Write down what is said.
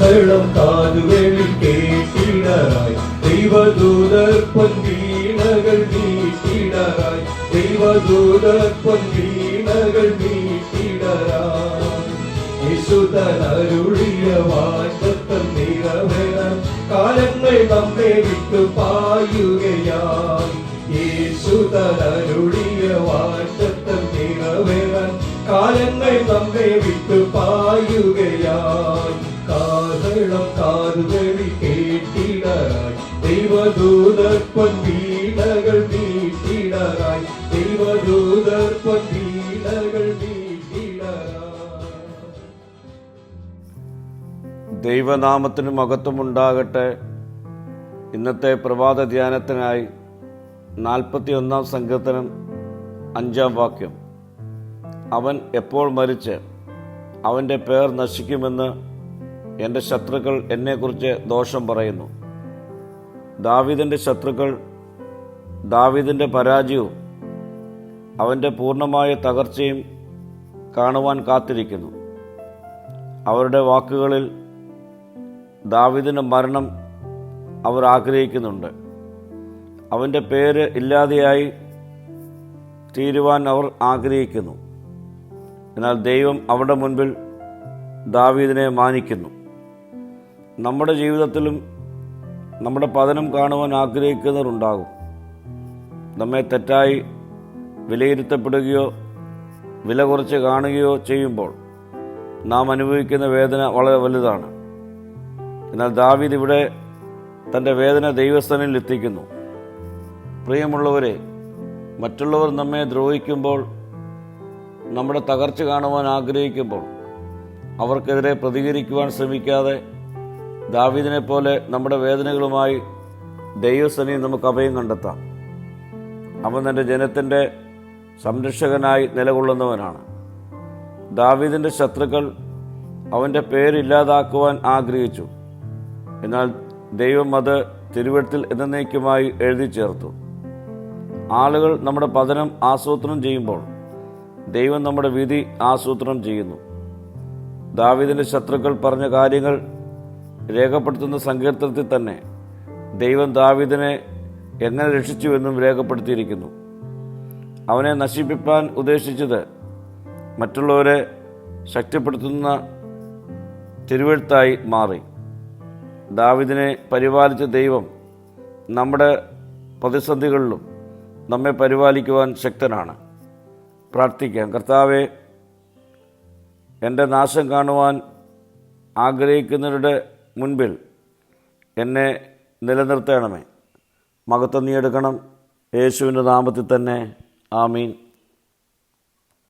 சகலம் காதுகளில் கேட்டிடராய் தெய்வதூதர் பொன்னீனகள் வீட்டிடராய் தெய்வதூதர் பொன்னீனகள் வீட்டிடராய் விசுதன் அருளிய வாய்ப்பத்தம் நிறவென காலங்கள் நம்மை விட்டு பாயுகையாய். இயேசுதன் அருளிய வாய்ப்பத்தம் நிறவென காலங்கள் நம்மை விட்டு பாயுகையாய். കാഹളം കാതുകളി കേട്ടിടറായി. ദൈവദൂതർ വീണകൾ വീട്ടിടറായി ദൈവദൂതർ വീണകൾ ദൈവനാമത്തിന് മഹത്വമുണ്ടാകട്ടെ. ഇന്നത്തെ പ്രഭാത ധ്യാനത്തിനായി നാൽപ്പത്തി ഒന്നാം സങ്കീർത്തനം അഞ്ചാം വാക്യം. അവൻ എപ്പോൾ മരിച്ച് അവന്റെ പേർ നശിക്കുമെന്ന് എന്റെ ശത്രുക്കൾ എന്നെക്കുറിച്ച് ദോഷം പറയുന്നു. ദാവിദിന്റെ ശത്രുക്കൾ ദാവിദിന്റെ പരാജയവും അവന്റെ പൂർണമായ തകർച്ചയും കാണുവാൻ കാത്തിരിക്കുന്നു. അവരുടെ വാക്കുകളിൽ ദാവിദിന്റെ മരണം അവർ ആഗ്രഹിക്കുന്നുണ്ട്. അവന്റെ പേര് ഇല്ലാതെയായി തീരുവാൻ അവർ ആഗ്രഹിക്കുന്നു. എന്നാൽ ദൈവം അവരുടെ മുൻപിൽ ദാവീദിനെ മാനിക്കുന്നു. നമ്മുടെ ജീവിതത്തിലും നമ്മുടെ പതനം കാണുവാൻ ആഗ്രഹിക്കുന്നവരുണ്ടാകും. നമ്മെ തെറ്റായി വിലയിരുത്തപ്പെടുകയോ വില കുറച്ച് കാണുകയോ ചെയ്യുമ്പോൾ നാം അനുഭവിക്കുന്ന വേദന വളരെ വലുതാണ്. എന്നാൽ ദാവീദ് ഇവിടെ തന്റെ വേദന ദൈവസ്ഥാനിൽ എത്തിക്കുന്നു. പ്രിയമുള്ളവരെ മറ്റുള്ളവർ നമ്മെ ദ്രോഹിക്കുമ്പോൾ നമ്മുടെ തകർച്ച കാണുവാൻ ആഗ്രഹിക്കുമ്പോൾ അവർക്കെതിരെ പ്രതികരിക്കുവാൻ ശ്രമിക്കാതെ ദാവീദിനെ പോലെ നമ്മുടെ വേദനകളുമായി ദൈവസനി നമുക്ക് അഭയം കണ്ടെത്താം. അവൻ തന്റെ ജനത്തിന്റെ സംരക്ഷകനായി നിലകൊള്ളുന്നവനാണ്. ദാവീദിന്റെ ശത്രുക്കൾ അവന്റെ പേരില്ലാതാക്കുവാൻ ആഗ്രഹിച്ചു. എന്നാൽ ദൈവം അത് തിരുവഴുത്തിൽ എന്നേക്കുമായി എഴുതി ചേർത്തു. ആളുകൾ നമ്മുടെ പതനം ആസൂത്രണം ചെയ്യുമ്പോൾ ദൈവം നമ്മുടെ വിധി ആസൂത്രണം ചെയ്യുന്നു. ദാവീദിന്റെ ശത്രുക്കൾ പറഞ്ഞ കാര്യങ്ങൾ രേഖപ്പെടുത്തുന്ന സങ്കീർത്തനത്തിൽ തന്നെ ദൈവം ദാവിദിനെ എങ്ങനെ രക്ഷിച്ചുവെന്നും രേഖപ്പെടുത്തിയിരിക്കുന്നു. അവനെ നശിപ്പിക്കാൻ ഉദ്ദേശിച്ചത് മറ്റുള്ളവരെ ശക്തിപ്പെടുത്തുന്ന തിരുവഴുത്തായി മാറി. ദാവിദിനെ പരിപാലിച്ച ദൈവം നമ്മുടെ പ്രതിസന്ധികളിലും നമ്മെ പരിപാലിക്കുവാൻ ശക്തനാണ്. പ്രാർത്ഥിക്കാം. കർത്താവെ എന്റെ നാശം കാണുവാൻ ആഗ്രഹിക്കുന്നവരുടെ മുൻപിൽ എന്നെ നിലനിർത്തണമേ. മകത്വം നീ എടുക്കണം. യേശുവിന്റെ നാമത്തിൽ തന്നെ. ആമീൻ.